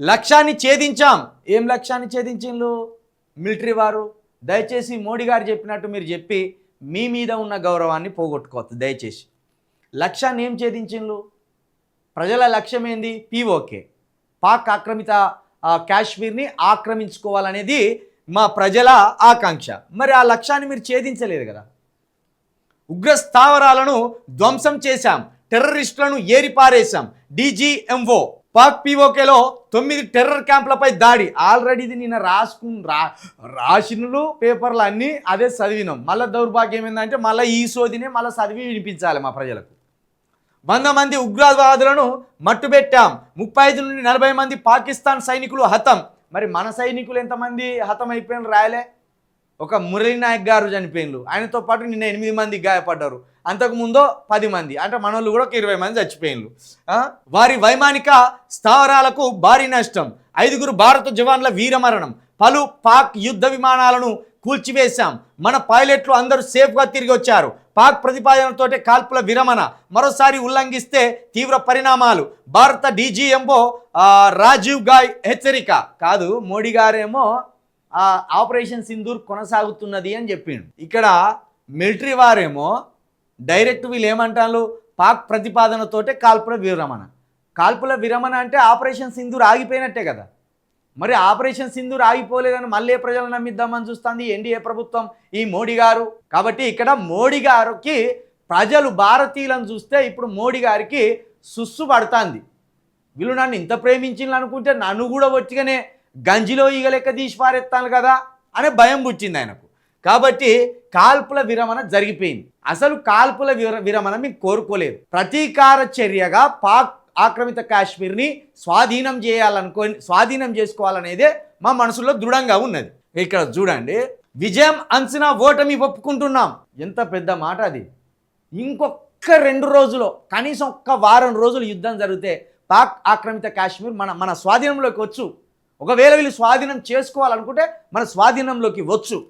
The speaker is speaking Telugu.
లక్ష్యాన్ని ఛేదించాం. ఏం లక్ష్యాన్ని ఛేదించిండ్రు? మిలిటరీ వారు. దయచేసి మోడీ గారు చెప్పినట్టు మీరు చెప్పి మీ మీద ఉన్న గౌరవాన్ని పోగొట్టుకోవద్దు. దయచేసి. లక్ష్యాన్ని ఏం ఛేదించిండ్రు? ప్రజల లక్ష్యం ఏంది? పీఓకే పాక్ ఆక్రమిత కాశ్మీర్ని ఆక్రమించుకోవాలనేది మా ప్రజల ఆకాంక్ష. మరి ఆ లక్ష్యాన్ని మీరు ఛేదించలేదు కదా. ఉగ్ర స్థావరాలను ధ్వంసం చేశాం. టెర్రరిస్టులను ఏరిపారేశాం. డీజీఎంఓ. పాక్ పీఓకేలో తొమ్మిది టెర్రర్ క్యాంప్లపై దాడి. ఆల్రెడీ ఇది నిన్న రాసుకు రా రాసినలు పేపర్లు అన్నీ అదే చదివినాం. మళ్ళీ దౌర్భాగ్యం ఏంటంటే మళ్ళీ ఈ సోదినే మళ్ళీ చదివి వినిపించాలి మా ప్రజలకు. వంద మంది ఉగ్రవాదులను మట్టుబెట్టాం. ముప్పై ఐదు నుండి నలభై మంది పాకిస్తాన్ సైనికులు హతం. మరి మన సైనికులు ఎంతమంది హతం అయిపోయిన రాయలే? ఒక మురళీ నాయక్ గారు చనిపోయినరు ఆయనతో పాటు నిన్న ఎనిమిది మంది గాయపడ్డారు. అంతకుముందో పది మంది అంటే మనోళ్ళు కూడా ఒక ఇరవై మంది చచ్చిపోయినరు వారి వైమానిక స్థావరాలకు భారీ నష్టం. ఐదుగురు భారత జవాన్ల వీరమరణం పలు పాక్ యుద్ధ విమానాలను కూల్చివేశాం. మన పైలట్లు అందరూ సేఫ్గా తిరిగి వచ్చారు. పాక్ ప్రతిపాదనతోటే కాల్పుల విరమణ. మరోసారి ఉల్లంఘిస్తే తీవ్ర పరిణామాలు. భారత డీజీఎంఓ రాజీవ్ గాయ్ హెచ్చరిక. కాదు మోడీ గారేమో ఆపరేషన్ సింధూర్ కొనసాగుతున్నది అని చెప్పిండు. ఇక్కడ మిలిటరీ వారేమో డైరెక్ట్ వీళ్ళు ఏమంటారు? పాక్ ప్రతిపాదనతోటే కాల్పుల విరమణ. కాల్పుల విరమణ అంటే ఆపరేషన్ సింధూర్ ఆగిపోయినట్టే కదా. మరి ఆపరేషన్ సింధూర్ ఆగిపోలేదని మళ్ళీ ప్రజలు నమ్మిద్దామని చూస్తుంది ఎన్డీఏ ప్రభుత్వం? ఈ మోడీ గారు. కాబట్టి ఇక్కడ మోడీ గారికి ప్రజలు భారతీయులను చూస్తే ఇప్పుడు మోడీ గారికి సుస్సు పడుతుంది. వీళ్ళు నన్ను ఇంత ప్రేమించింది అనుకుంటే నన్ను కూడా వచ్చిగానే గంజిలో ఈగ లెక్క తీసి పారేస్తాను కదా అనే భయం పుచ్చింది ఆయనకు. కాబట్టి కాల్పుల విరమణ జరిగిపోయింది. అసలు కాల్పుల విర విరమణ మీకు కోరుకోలేదు. ప్రతీకార చర్యగా పాక్ ఆక్రమిత కాశ్మీర్ని స్వాధీనం చేయాలనుకో స్వాధీనం చేసుకోవాలనేదే మా మనసులో దృఢంగా ఉన్నది. ఇక్కడ చూడండి విజయం అంచనా ఓటమి ఒప్పుకుంటున్నాం. ఎంత పెద్ద మాట అది. ఇంకొక రెండు రోజులు కనీసం ఒక్క వారం రోజులు యుద్ధం జరిగితే పాక్ ఆక్రమిత కాశ్మీర్ మన మన స్వాధీనంలోకి వచ్చు. ఒకవేళ వీళ్ళు స్వాధీనం చేసుకోవాలనుకుంటే మన స్వాధీనంలోకి వచ్చు.